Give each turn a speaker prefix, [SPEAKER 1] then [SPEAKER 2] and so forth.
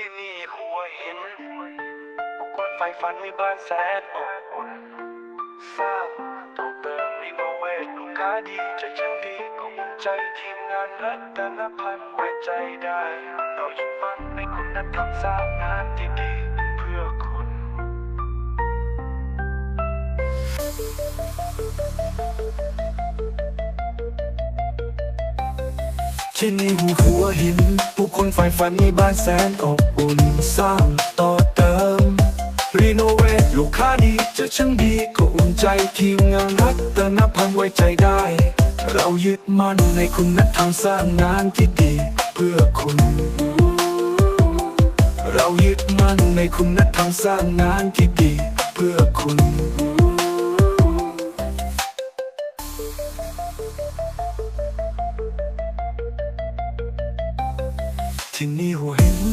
[SPEAKER 1] ที่นี่หัวหินคนไฟฝันมีบ้านแสนอบอุ่นสร้างต่อเติมรีโนเวทลูกค้าดีใจช่างดีก็ภูมิใจทีมงานรัตนพันธ์ไว้ใจได้เรายึดมั่นในคุณธรรมสร้างงานที่ดีเพื่อคุณ ที่นี่หัวหิน คนใฝ่ฝันมีบ้านแสนอบอุ่นสร้างต่อเติม รีโนเวทลูกค้าดีจะช่างดีก็อุ่นใจทีมงานรัตนพันธ์ไว้ใจได้ เรายึดมั่นในคุณธรรมสร้างงานที่ดีเพื่อคุณ เรายึดมั่นในคุณธรรมสร้างงานที่ดีเพื่อคุณ 听你回应。